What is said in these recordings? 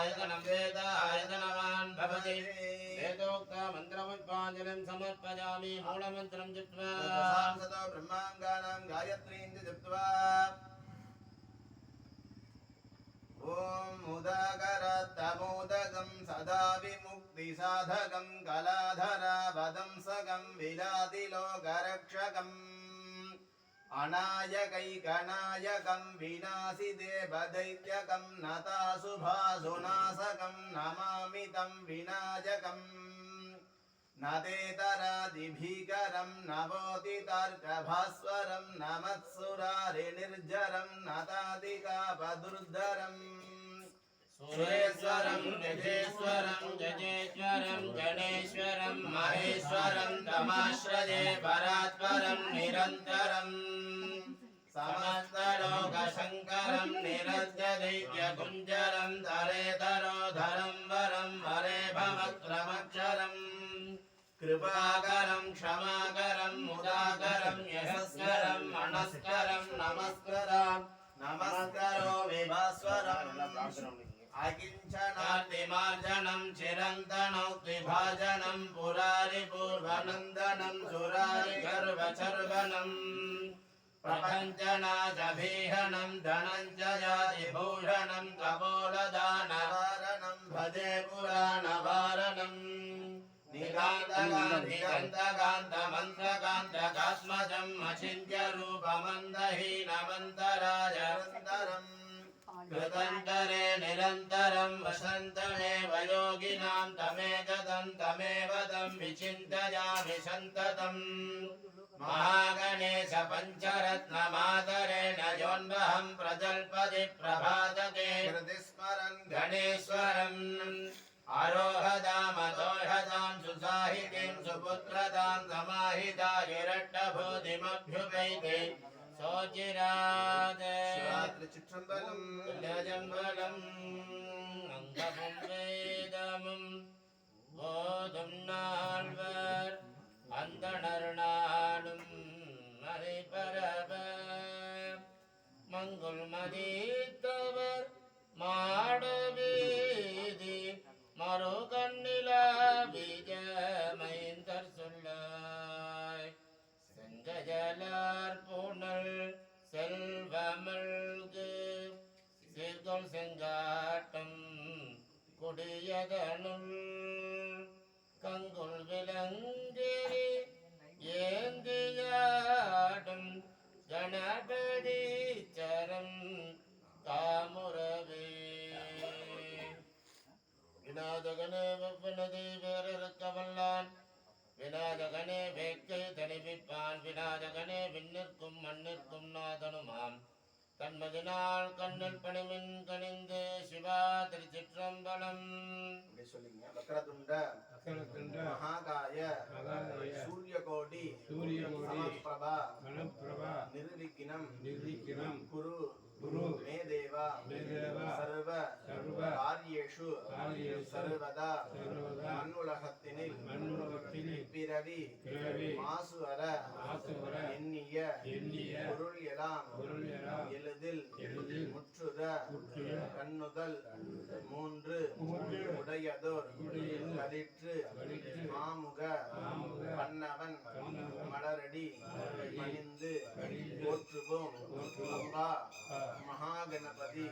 आयतनं वेद आयतनवान् भवति वेदोक्तमन्त्रमुष्पाञ्जलिं समर्पयामि मूलमन्त्रं जित्वा ततो ब्रह्माङ्गानां गायत्रीं च जप्त्वा ॐ उदकरतमोदकं सदा विमुक्तिसाधकं कलाधरावदंसकं विलादिलोकरक्षकम् विलातिलोकरक्षकम् अनायकैकनायकं विनाशिदेवदैत्यकं नताशुभासुनाशकं नमामि तं विनायकम्। न नवोतितर्कभास्वरं नमत्सुरारिनिर्जरं नतादिकापदुर्धरम् सुरेश्वरं, गजेश्वरं गजेश्वरं, गणेश्वरं, महेश्वरं, तमाश्रये परात्परं, निरन्तरम्। नमस्कृत नमस्करो विभास्वरम् अकिञ्चनातिमार्जनं चिरन्तनौ द्विभाजनं पुरारिपूर्वनन्दनं सुरारिगर्वचर्वनम्। प्रपञ्चनादभीहनं धनञ्जयादिभूषणं भजे पुराणवा निकान्तकान्तिकान्तकान्तमन्त्रकान्तकात्मजम् अचिन्त्यरूपमन्दहीनमन्तराजरन्तरम् कृतन्तरे निरन्तरं वसन्तमेव योगिनां तमेकदं तमेव तं विचिन्तयामि सन्ततम् महागणेश पञ्चरत्नमादरेण योन्वहं प्रजल्पति प्रभातके स्मरन् गणेश्वरम् आरोहदामदोहदां पुत्रदान् समाहिता हिरण्डभूतिमभ्युपैते सोचिरात् चित्रम्बलम् लजम्बलम् अङ्गमुं वेदमुं बोधुं नाल्वर् अन्दणर्णालुम् हरिपरव मङ्गुल्मदी கொடியதனுள் கங்குள் விலங்கேறி ஏந்தியாடும் கணபதி சரம் தாமுறவே விநாதகனே வெவ்வனதி வேறிருக்க வல்லான் விநாதகனே வேட்கை தணிவிப்பான் விநாதகனே விண்ணிற்கும் மண்ணிற்கும் நாதனுமா கண்மதினால் கண்ணில் பணிமின் கணிந்து சிவா திருச்சிற்றம்பலம். அப்படி சொல்லிங்க. வக்ரதுண்ட மகாகாய சூரியகோடி சமப்பிரபா மனப்பிரபா நிர்விக்னம் நிர்விக்னம் குரு குரு மே தேவா மே தேவா சர்வ சர்வ காரியேஷு காரியேஷு சர்வதா சர்வதா மண்ணுலகத்தினில் மண்ணுலகத்தினில் பிறவி பிறவி மாசு மாசுவர எண்ணிய எண்ணிய பொருள் எல்லாம் பொருள் எல்லாம் கண்ணுதல் மூன்று உடையதோர் உடையதோர் களிற்று மாமுக பன்னவன் மலரடி பணிந்து போற்றுவோம். அப்பா மகாகணபதி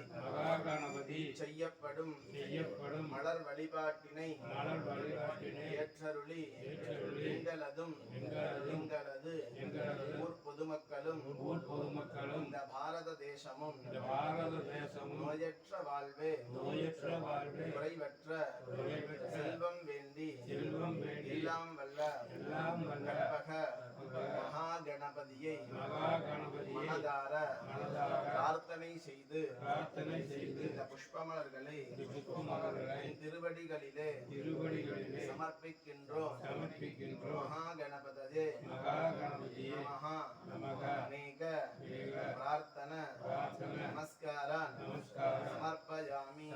செய்யப்படும். செய்யப்படும். மலர் வழிபாட்டினை மலர் வழிபாட்டினை ஏற்றருளி. எங்களதும் எங்களது ஊர் பொதுமக்களும் ஊர் பொதுமக்களும் இந்த பாரத தேசமும் இந்த பாரத தேசமும் நோயற்ற வாழ்வே நோயற்ற வாழ்வே குறைவற்ற செல்வம் வேண்டி செல்வம் வேண்டி எல்லாம் வல்ல எல்லாம் வல்ல மகா கணபதியை மகாகணபதியை மனதார மனதார பிரார்த்தனை செய்து பிரார்த்தனை செய்து இந்த புஷ்பமலர்களை புஷ்பமலர்களை திருவடிகளிலே திருவடிகளிலே சமர்ப்பிக்கின்றோம். சமர்ப்பிக்கின்றோம். மகா கணபதே மகாகணபதியே நமஹ. நமக அநேக பிரார்த்தன பிரார்த்தன. நமஸ்காரான் நமஸ்காரம். சமர்ப்பயாமி.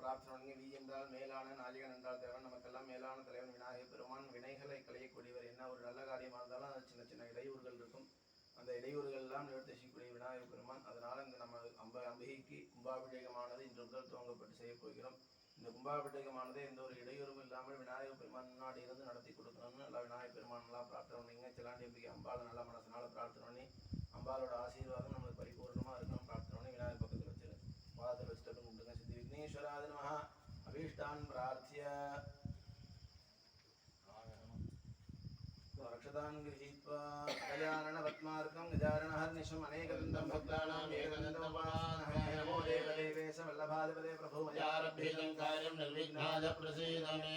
பிரார்த்தனை வி என்றால் மேலான நாயகன் என்றால் தேவன். நமக்கெல்லாம் மேலான தலைவன் விநாயகர். பெருமான் வினைகளை களையக்கூடியவர். என்ன ஒரு நல்ல காரியமாக இருந்தாலும் அது சின்ன சின்ன இடையூறுகள் இருக்கும். அந்த இடையூறுகள் எல்லாம் நிவர்த்தி செய்யக்கூடிய விநாயகர் பெருமான். அதனால் இந்த நம்ம அம்ப அம்பிகைக்கு கும்பாபிஷேகமானது இன்று முதல் துவங்கப்பட்டு செய்யப் போகிறோம். இந்த கும்பாபிஷேகமானது எந்த ஒரு இடையூறும் இல்லாமல் விநாயகர் பெருமான் முன்னாடி இருந்து நடத்தி கொடுக்கணும்னு நல்லா விநாயகர் பெருமானெல்லாம் பிரார்த்தனை பண்ணிங்க சிலாண்டி அம்பிகை அம்பாளை நல்ல மனசனால பிரார்த்தனை பண்ணி அம்பாளோட ஆசீர்வாதம் நம்மளுக்கு பரிபூர்ணமாக இருக்கணும் பிரார்த்தனை பண்ணி விநாயகர் பக்கத்தில் வச்சிரு. பாதத்தில் வச்சுட்டு கும்பிடுங்க. சித்தி விக்னேஸ்வராத நமஹ. அபீஷ்டான் பிரார்த்திய. तान् गृहीत्वा गजाननपद्मार्कं गजाननहर्निशम् अनेकदन्तं भक्तानाम् एकदन्तोपानः नमो देवदेवेश वल्लभाधिपदे प्रभो मयारभ्येदं कार्यं निर्विघ्नाय प्रसीद मे